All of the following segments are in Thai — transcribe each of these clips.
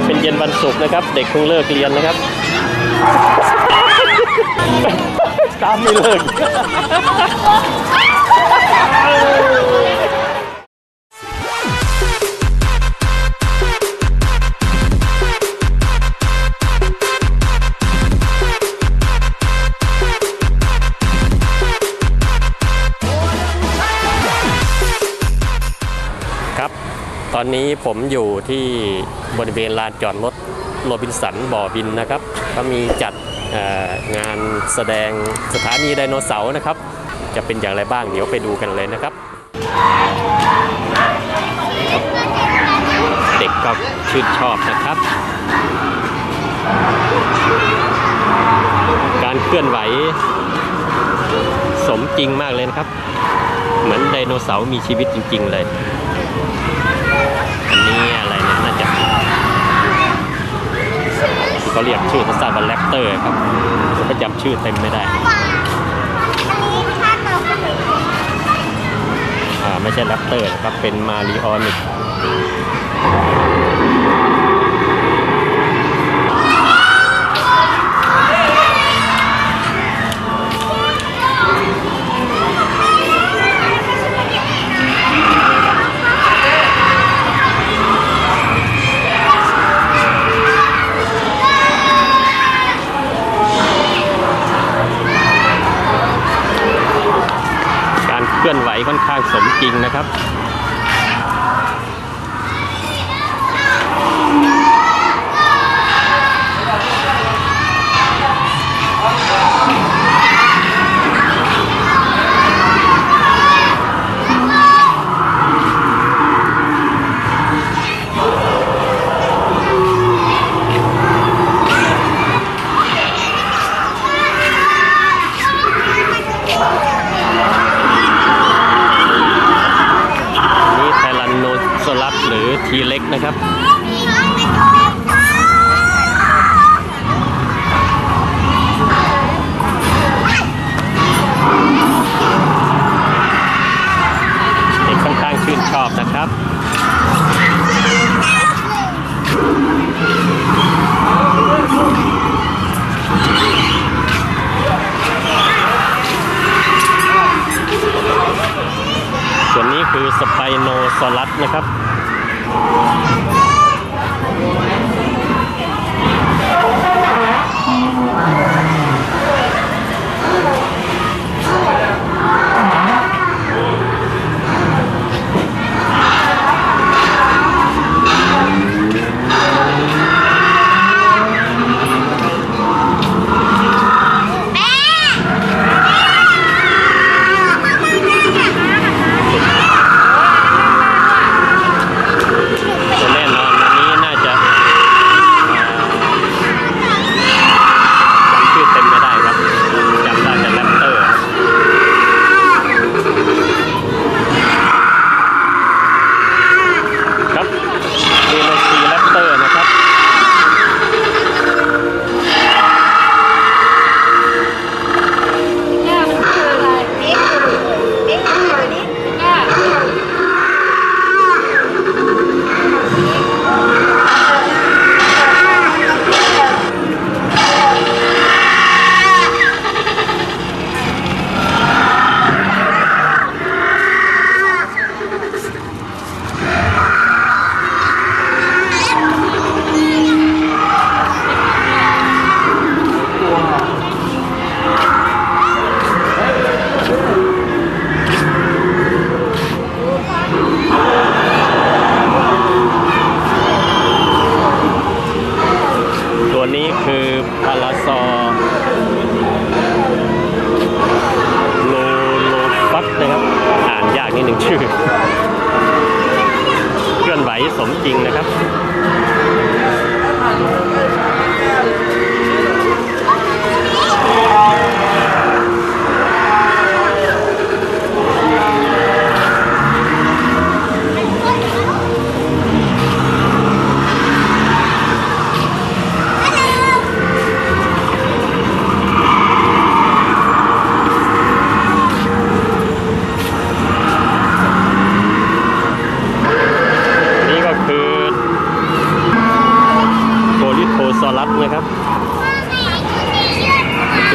นี้เป็นเย็นวันศุกร์นะครับ เด็กเพิ่งเลิกเรียนนะครับ ตามไม่เลิก อนนี้ผมอยู่ที่บริเวณลานจอดรถโรบินสันบ่อบินนะครับเขามีจัดงานแสดงสถานีไดโนเสาร์นะครับ จะเป็นอย่างไรบ้างเดี๋ยวไปดูกันเลยนะครับ เด็กก็ชื่นชอบนะครับ การเคลื่อนไหว สมจริงมากเลยนะครับ เหมือนไดโนเสาร์มีชีวิตจริง ๆ เลย อันนี้อะไรเนี่ยน่าจะ เขาเรียกชื่อภาษาว่าแรปเตอร์ครับผมก็จำชื่อเต็มไม่ได้อ่าไม่ใช่แรปเตอร์นะครับเป็นมาริออนิก จริงนะครับ โนซอรัสนะครับ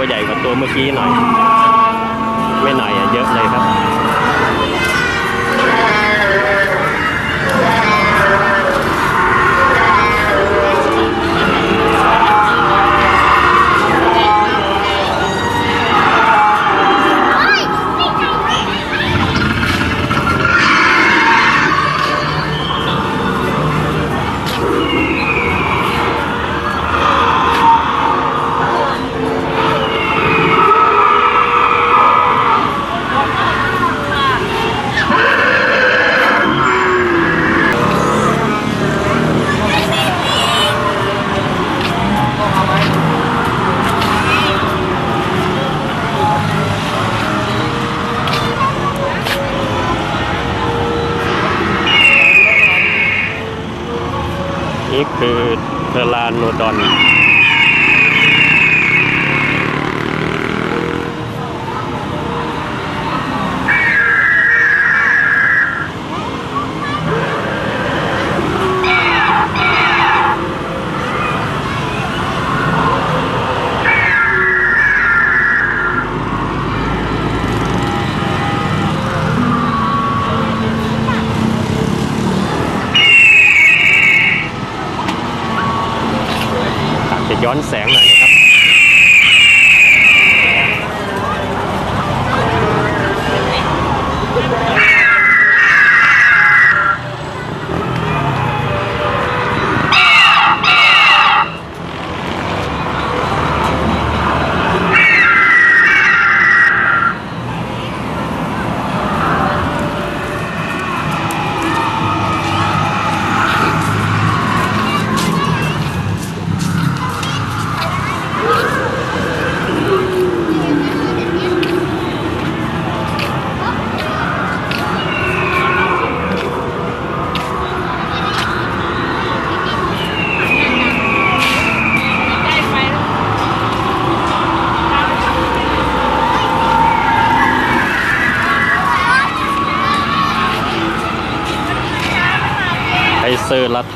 ตัวใหญ่กว่าตัวเมื่อกี้หน่อย ไม่หน่อยอะเยอะเลยครับ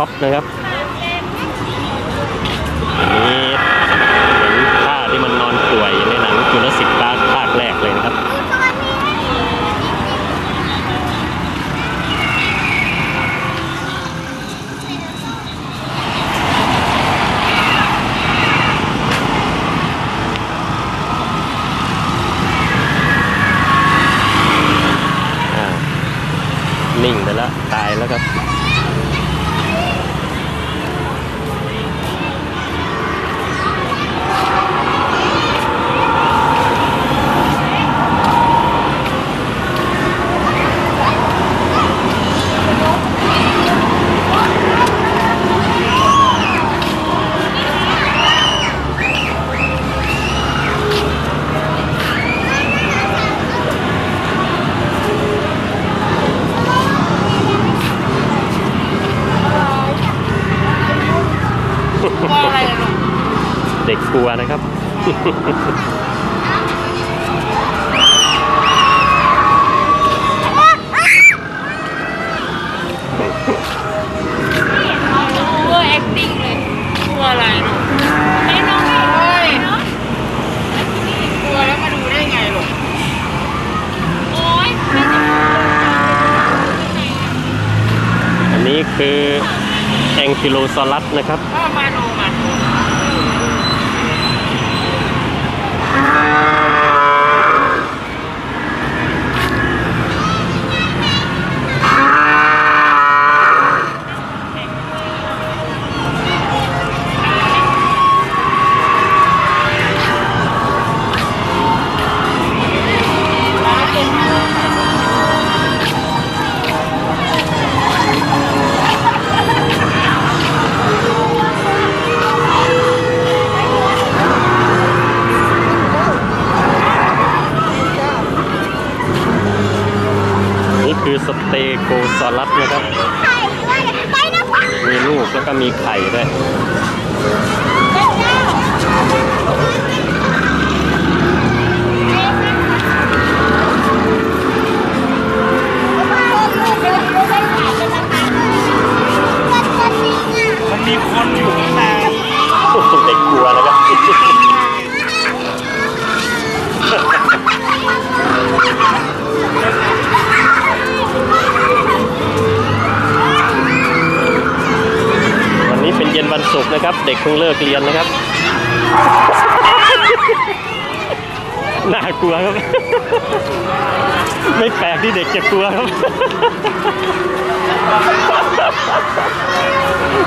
ช็อปนะครับ อันนี้เหมือนท่าที่มันนอนป่วยในหนังจุลศิษย์ภาคภาคแรกเลยนะครับ อ่า นิ่งไปแล้ว ตายแล้วครับ ว่าอะไรลูก เด็กกลัวนะครับ เวอร์ acting เลยกลัวอะไรลูกไม่น้องเอ้ยกลัวแล้วมาดูได้ไงลูกโอ๊ยอันนี้คือแองกิโลซอรัสนะครับพ่อ คือสเตโกซอรัสนะครับไปนะพ่อมีลูกแล้วก็มีไข่ด้วยมันมีคนอยู่ข้างในโอ้นี้ นะครับ เด็กเพิ่งเลิกเรียนนะครับ น่ากลัวครับ ไม่แปลกที่เด็กจะกลัวครับ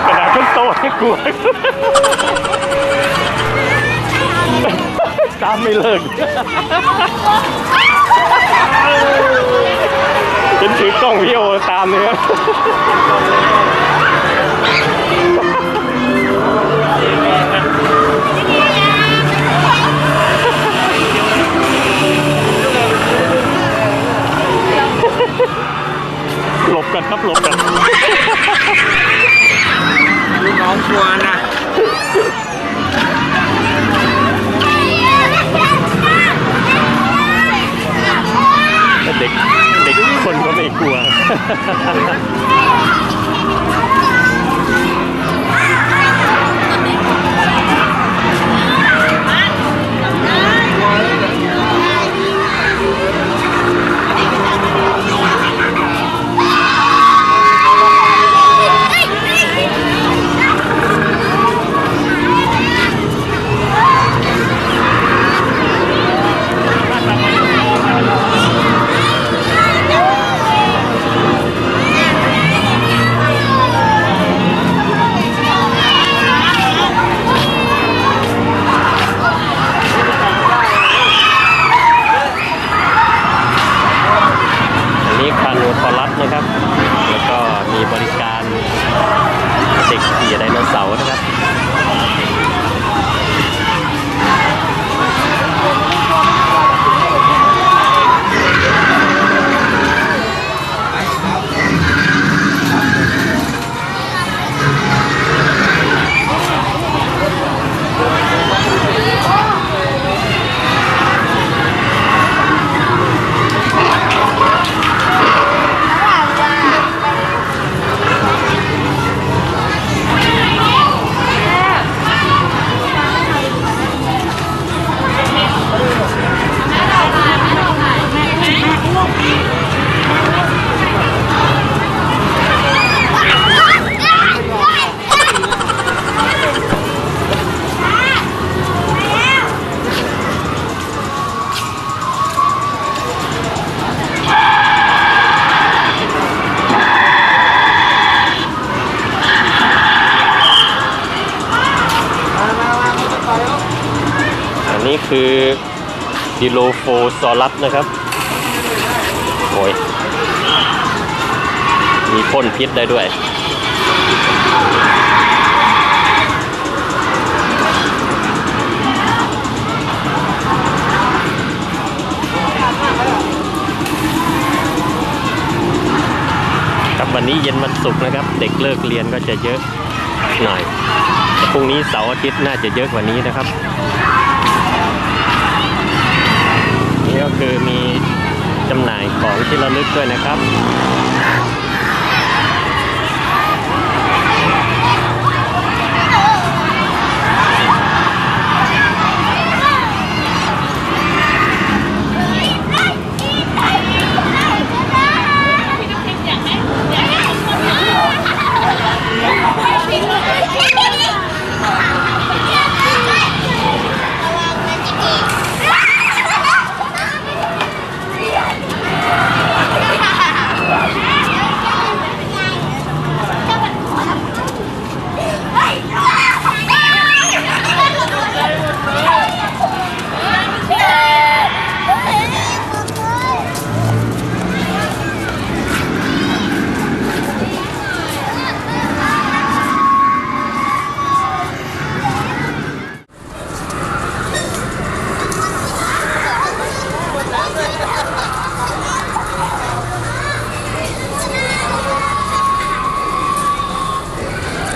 ขนาดคนโตก็กลัวตามไม่เลิกเป็นถือกล้องวิดีโอตามเลยครับ หลบกันครับหลบกันน้องกลัวนะเด็กเด็กคนก็ไม่กลัว ดิโลโฟซอรัสนะครับโอ้ยมีพ่นพิษได้ด้วยครับวันนี้เย็นวันศุกร์นะครับ เด็กเลิกเรียนก็จะเยอะหน่อยพรุ่งนี้เสาร์อาทิตย์น่าจะเยอะกว่านี้นะครับ นี่ก็ คือมีจำหน่ายของที่ระลึกด้วยนะครับ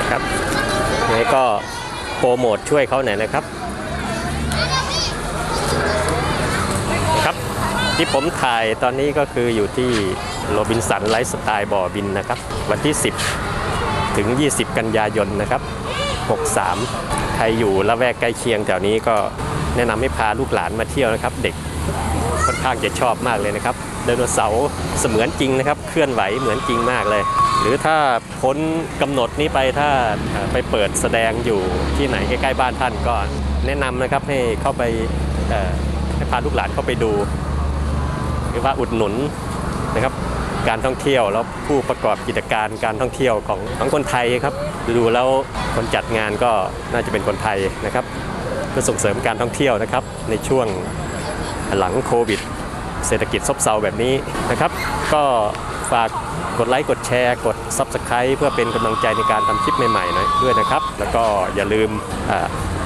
นะครับยังไงก็โปรโมทช่วยเขาหน่อยนะครับครับ ที่ผมถ่ายตอนนี้ก็คืออยู่ที่โรบินสันไลฟ์สไตล์บ่อบินนะครับ วันที่ 10 ถึง 20 กันยายนนะครับ 63 ใครอยู่ละแวกใกล้เคียงแถวนี้ก็แนะนำให้พาลูกหลานมาเที่ยวนะครับ เด็กค่อนข้างจะชอบมากเลยนะครับไดโนเสาร์เสมือนจริงนะครับ เคลื่อนไหวเหมือนจริงมากเลย หรือถ้าพ้นกำหนดนี้ไปถ้าไปเปิดแสดงอยู่ที่ไหนใกล้ๆบ้านท่านก็แนะนำนะครับให้เข้าไปให้พาลูกหลานเข้าไปดู หรือว่าอุดหนุนนะครับการท่องเที่ยวแล้วผู้ประกอบกิจการการท่องเที่ยวของของคนไทยครับดูแล้วคนจัดงานก็น่าจะเป็นคนไทยนะครับเพื่อส่งเสริมการท่องเที่ยวนะครับ ในช่วงหลังโควิด เศรษฐกิจซบเซาแบบนี้นะครับ ก็ ฝากกดไลค์กดแชร์ กด Subscribe เพื่อเป็นกำลังใจในการทำคลิปใหม่ๆหน่อยด้วยนะครับ แล้วก็อย่าลืม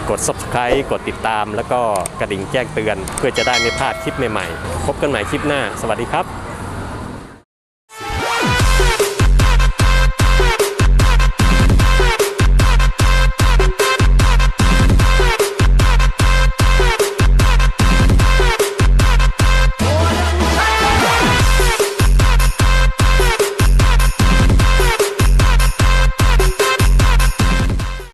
กด Subscribe กดติดตาม แล้วก็กระดิ่งแจ้งเตือน เพื่อจะได้ไม่พลาดคลิปใหม่ๆ พบกันใหม่คลิปหน้า สวัสดีครับ